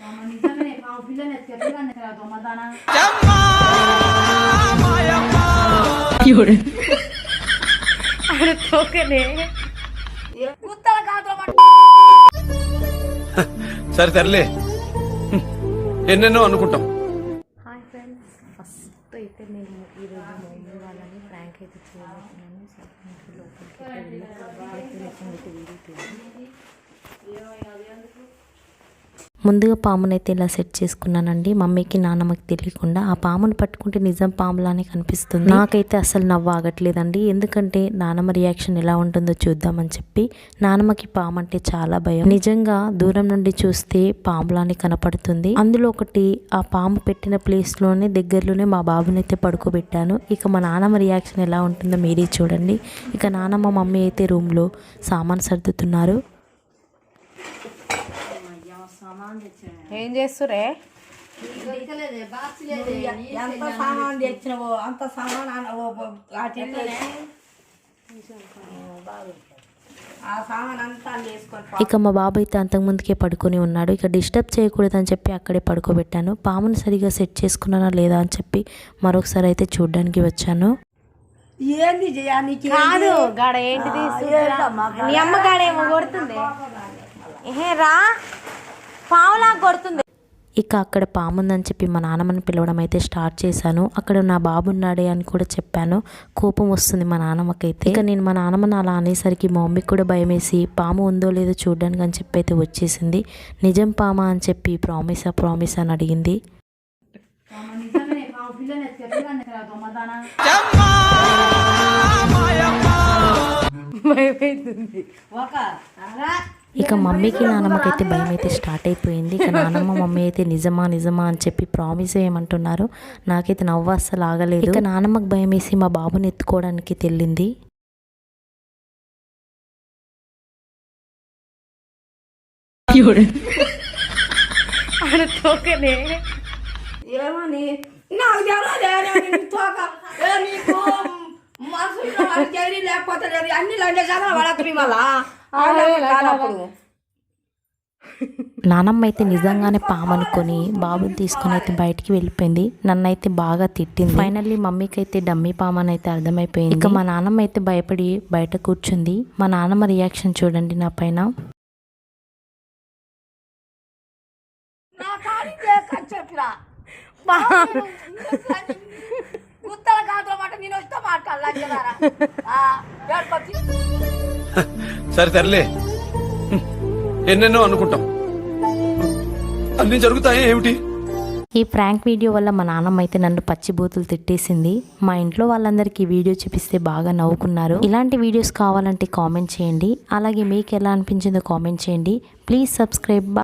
నిజంగానే పావు పిల్లని ఎత్తుకెళ్ళి దొమ్మదానా కుత్తల కాదు సరే సర్లే. ఎన్నెన్నో అనుకుంటాం హాయ్ ఫ్రెండ్స్ ఫస్ట్ అయితే నేను ఈరోజు మమ్మీ వాళ్ళని ప్రాంక్ అయితే చేయబోతున్నాను సో లోపలికి వెళ్ళి వీడియో తీయండి. ముందుగా పామునైతే ఇలా సెట్ చేసుకున్నానండి. మమ్మీకి నాన్నమ్మకి తెలియకుండా. ఆ పామును పట్టుకుంటే నిజం పాములానే కనిపిస్తుంది. నాకైతే అసలు నవ్వు ఆగట్లేదండి. ఎందుకంటే నానమ్మ రియాక్షన్ ఎలా ఉంటుందో చూద్దామని చెప్పి. నానమ్మకి పాము అంటే చాలా భయం. నిజంగా దూరం నుండి చూస్తే పాములానే కనపడుతుంది. అందులో ఒకటి ఆ పాము పెట్టిన ప్లేస్లోనే దగ్గరలోనే మా బాబునైతే పడుకోబెట్టాను. ఇక మా నానమ్మ రియాక్షన్ ఎలా ఉంటుందో మీరే చూడండి. ఇక నానమ్మ మమ్మీ అయితే రూమ్లో సామాన్ సర్దుతున్నారు. ఏం చేస్తురే ఎంత సామాన్ తెచ్చినవో అంత సామాన్ ఆ అంతా. ఇక మా బాబు అయితే అంతకుముందుకే పడుకొని ఉన్నాడు. ఇక డిస్టర్బ్ చేయకూడదని చెప్పి అక్కడే పడుకోబెట్టాను. పామును సరిగా సెట్ చేసుకున్నానా లేదా అని చెప్పి మరొకసారి అయితే చూడడానికి వచ్చాను. ఏంది జయ నీకు కాదు గాడ ఏంటిది? మీ అమ్మ గాడేమో కొడుతుంది ఏ రా. పావులా కొడుతుంది. ఇక అక్కడ పాముందని చెప్పి మా నాన్నమ్మని పిలవడం అయితే స్టార్ట్ చేశాను. అక్కడ నా బాబు ఉన్నాడే అని కూడా చెప్పాను. కోపం వస్తుంది మా నాన్నమ్మకైతే. ఇక నేను మా నాన్నమ్మని అలా అనేసరికి మా మమ్మీకి కూడా భయం వేసి పాము ఉందో లేదో చూడడానికి అని చెప్పి అయితే వచ్చేసింది. నిజం పామా అని చెప్పి ప్రామిసా ప్రామిస్ అని అడిగింది. ఒక ఇక మమ్మీకి నాన్నమ్మకైతే భయం అయితే స్టార్ట్ అయిపోయింది ఇక నాన్నమ్మ మమ్మీ అయితే నిజమా నిజమా అని చెప్పి ప్రామిస్ ఏమంటున్నారు. నాకైతే నవ్వు అస్సలు ఆగలేదు. ఇక నాన్నమ్మకి భయం వేసి మా బాబుని ఎత్తుకోవడానికి తెల్లింది. ఏమని నాకు లేకపోతే అన్ని లండే చాలా మళ్ళా నానమ్మ అయితే నిజంగానే పాము అనుకొని బాబుని తీసుకొని అయితే బయటికి వెళ్ళిపోయింది. నన్ను అయితే బాగా తిట్టింది. ఫైనల్లీ మమ్మీకి అయితే డమ్మీ పాము అని అయితే అర్థమైపోయింది. ఇక మా నాన్నమ్మ అయితే భయపడి బయట కూర్చుంది. మా నాన్నమ్మ రియాక్షన్ చూడండి నా పైన. కాదు మాట నేను వస్తే సరే సర్లే ఎన్నెన్నో అనుకుంటాం. అన్ని జరుగుతాయి ఏమిటి? ఈ ప్రాంక్ వీడియో వల్ల మా నాన్నమ్మ అయితే నన్ను పచ్చిబూతులు తిట్టేసింది. మా ఇంట్లో వాళ్ళందరికీ వీడియో చూపిస్తే బాగా నవ్వుకున్నారు. ఇలాంటి వీడియోస్ కావాలంటే కామెంట్ చేయండి. అలాగే మీకు ఎలా అనిపించిందో కామెంట్ చేయండి. Please subscribe.